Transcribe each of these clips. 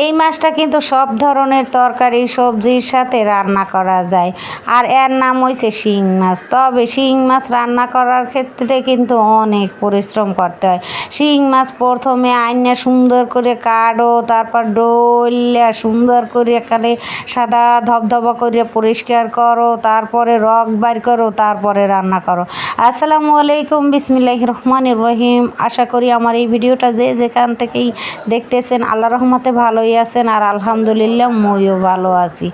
এই মাছটা কিন্তু সব ধরনের তরকারি, সবজির সাথে রান্না করা যায়। আর এর নাম হয়েছে শিং মাছ। তবে শিং মাছ রান্না করার ক্ষেত্রে কিন্তু অনেক পরিশ্রম করতে হয়। শিং মাছ প্রথমে আইনা সুন্দর করে কাটো, তারপর ডলিয়া সুন্দর করে এখানে সাদা ধবধবা করে পরিষ্কার করো, তারপরে রক বার করো, তারপরে রান্না করো। আসসালামু আলাইকুম বিসমিল্লাহ রহমান রহিম। আশা করি আমার এই ভিডিওটা যে যেখান থেকেই দেখতেছেন আল্লাহ রহমতে ভালোই আছেন আর আলহামদুলিল্লাহ মইও ভালো আছি।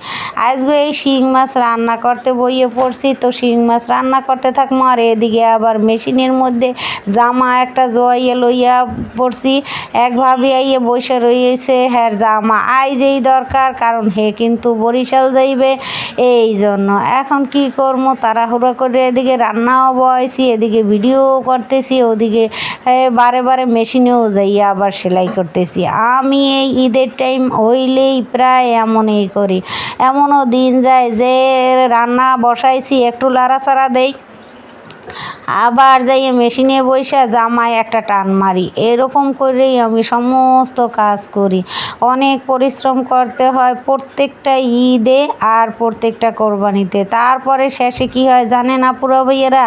আজকে এই শিং মাছ রান্না করতে বইয়ে পড়ছি, তো শিং মাছ রান্না করতে থাকব আর এদিকে আবার মেশিনের মধ্যে জামা একটা জয়ে লইয়া পড়ছি। একভাবে আইয়ে বসে রয়েছে হ্যার জামা আই যেই দরকার, কারণ হে কিন্তু বরিশাল যাইবে এই জন্য। এখন কি করব তাড়াহুড়ো করে এদিকে রান্নাও বয়সি এদিকে ভিডিও করতেছি, ওদিকে বারে বারে মেশিনেও যাইয়া আবার সেলাই করতেছি। আমি এই ঈদের টাইম হইলেই প্রায় এমনই করি। এমনও দিন যায় যে রান্না বসাইছি একটু লাড়াচাড়া দেই। আবার যাইয়ে মেশিনে বসে জামায় একটা টান মারি। এরকম করেই আমি সমস্ত কাজ করি। অনেক পরিশ্রম করতে হয় প্রত্যেকটা ঈদে আর প্রত্যেকটা কোরবানিতে। তারপরে শেষে কি হয় জানেন আপুরা ভাইয়েরা?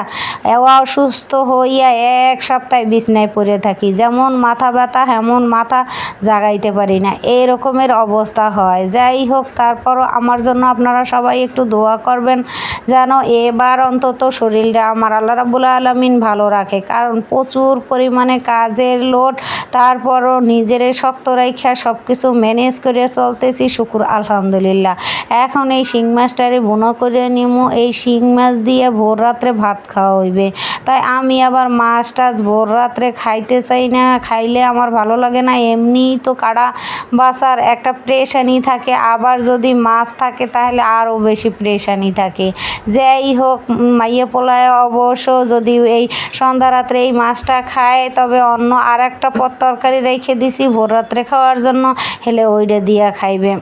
অসুস্থ হইয়া এক সপ্তাহ বিছনায় পড়ে থাকি। যেমন মাথা ব্যথা এমন মাথা জাগাইতে পারি না। এই রকমের অবস্থা হয়। যাই হোক, তারপরও আমার জন্য আপনারা সবাই একটু দোয়া করবেন যেন এবার অন্তত শরীরটা আমার আল্লাহ রাবুল আলমিন ভালো রাখে। কারণ প্রচুর পরিমাণে কাজের লোড, তারপরও নিজের শক্ত রাইখা সব কিছু ম্যানেজ করে চলতেছি, শুকুর, আলহামদুলিল্লাহ। এখন এই শিং মাছটারে বুনো করে নিমু, এই শিং মাছ দিয়ে ভোর রাত্রে ভাত খাওয়া হইবে। তাই আমি আবার মাছ টাছ ভোর রাত্রে খাইতে চাই না, খাইলে আমার ভালো লাগে না। এমনিই তো কাড়া বাসার একটা প্রেশানি থাকে, আবার যদি মাছ থাকে তাহলে আরও বেশি প্রেশানি থাকে। যাই হোক মাইয়ে পোলায় অবশ্য যদি এই সন্ধ্যা রাত্রে এই মাছটা খায়, তবে অন্য আর একটা পথ তরকারি রেখে দিছি, ভোর রাত্রে খাওয়ার জন্য, হেলে ওইটা দিয়া খাইবে।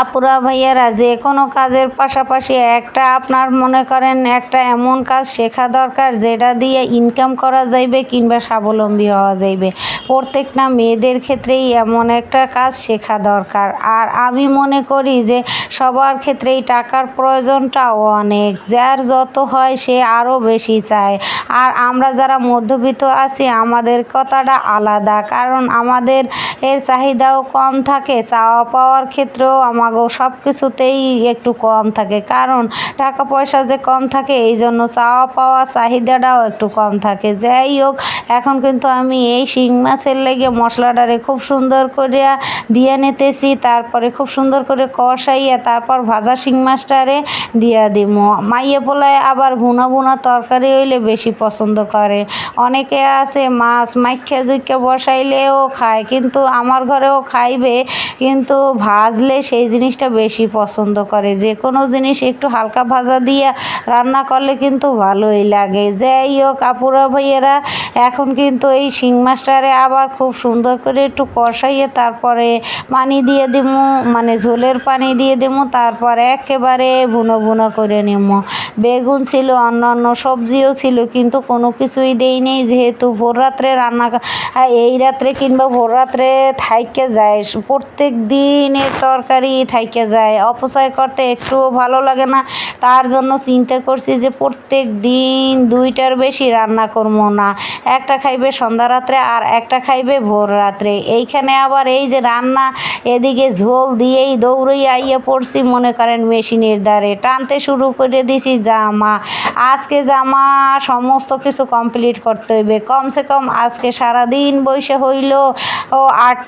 আপুরা ভাইয়ারা, যে কোনো কাজের পাশাপাশি একটা আপনার মনে করেন একটা এমন কাজ শেখা দরকার যেটা দিয়ে ইনকাম করা যাইবে কিংবা স্বাবলম্বী হওয়া যাইবে। প্রত্যেকটা মেয়েদের ক্ষেত্রেই এমন একটা কাজ শেখা দরকার। আর আমি মনে করি যে সবার ক্ষেত্রেই টাকার প্রয়োজনটাও অনেক, যার যত হয় সে আরও বেশি চায়। আর আমরা যারা মধ্যবিত্ত আছি, আমাদের কথাটা আলাদা, কারণ আমাদের এর চাহিদাও কম থাকে চাওয়া পাওয়ার ক্ষেত্রেও আমাগো সব কিছুতেই একটু কম থাকে। কারণ টাকা পয়সা যে কম থাকে, এই জন্য চাওয়া পাওয়া, চাহিদাটাও একটু কম থাকে। যাই হোক, এখন কিন্তু আমি এই শিং মাছের লেগে মশলাটারে খুব সুন্দর করে দিয়ে নিতেছি, তারপরে খুব সুন্দর করে কষাইয়া তারপর ভাজা শিং মাছটারে দিয়া দিব মাইয়ে পোলায় আবার ভুনা ভুনা তরকারি হইলে বেশি পছন্দ করে। অনেকে আছে মাছ মাইখা জুইখা বসাইলেও খায়, কিন্তু আমার ঘরেও খাইবে, কিন্তু ভাজলে সেই জিনিসটা বেশি পছন্দ করে। যে কোনো জিনিস একটু হালকা ভাজা দিয়ে রান্না করলে কিন্তু ভালোই লাগে। যাই হোক, আপুরা ভাইয়েরা এখন কিন্তু এই শিং মাছটারে আবার খুব সুন্দর করে একটু কষাইয়ে তারপরে পানি দিয়ে দিমু মানে ঝোলের পানি দিয়ে দিমু, তারপরে একেবারে বুনো বুনো করে নিমু। বেগুন ছিল, অন্য অন্য সবজিও ছিল, কিন্তু কোনো কিছুই দেই নেই, যেহেতু ভোর রাত্রে রান্না এই রাত্রে কিংবা ভোর রাত্রে থাইকে যায়, প্রত্যেক দিনের তরকারি থাইকে যায়। অপচয় করতে একটুও ভালো লাগে না। তার জন্য চিন্তা করছি যে প্রত্যেক দিন দুইটার বেশি রান্না করব না। একটা খাইবে সন্ধ্যা রাত্রে আর একটা খাইবে ভোর রাত্রে। এইখানে আবার এই যে রান্না, এদিকে ঝোল দিয়েই দৌড়ই আইয়ে পড়ছি, মনে করেন মেশিনের দ্বারে। টানতে শুরু করে দিছি জামা আজকে জামা সমস্ত কিছু কমপ্লিট করতে হইবে। কমসে কম আজকে সারাদিন বসে হইল, ও আট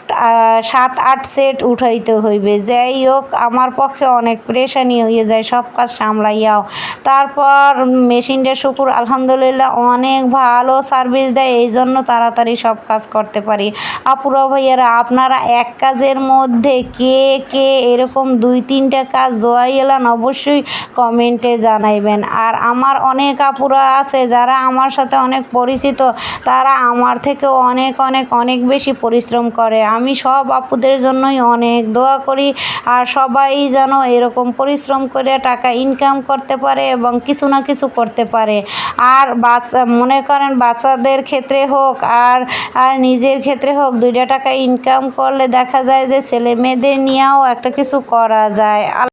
সাত, আট সেট উঠাইতে হইবে। যাই হোক, আমার পক্ষে অনেক প্রেশানি হয়ে যায়, সব কাজ সামলাইয়াও। তারপর মেশিনটা শুকুর, আলহামদুলিল্লাহ, অনেক ভালো সার্ভিস দেয় এই জন্য তাড়াতাড়ি সব কাজ করতে পারি। আপুরা ভাইয়ারা, আপনারা এক কাজের মধ্যে কে কে এরকম দুই, তিনটা কাজ জোয়াই এলান, অবশ্যই কমেন্টে জানাইবেন। আর আমার অনেক আপুরা আছে যারা আমার সাথে অনেক পরিচিত। তারা আমার থেকেও অনেক অনেক অনেক বেশি পরিশ্রম করে। আমি সব আপুদের জন্যই অনেক দোয়া করি আর সবাই যেন এরকম পরিশ্রম করে টাকা ইনকাম করতে পারে এবং কিছু না কিছু করতে পারে। আর বাচ্চা মনে করেন বাচ্চাদের ক্ষেত্রে হোক আর আর নিজের ক্ষেত্রে হোক, দুইটা টাকা ইনকাম করলে দেখা যায় যে ছেলে মেয়েদের নিয়েও একটা কিছু করা যায়।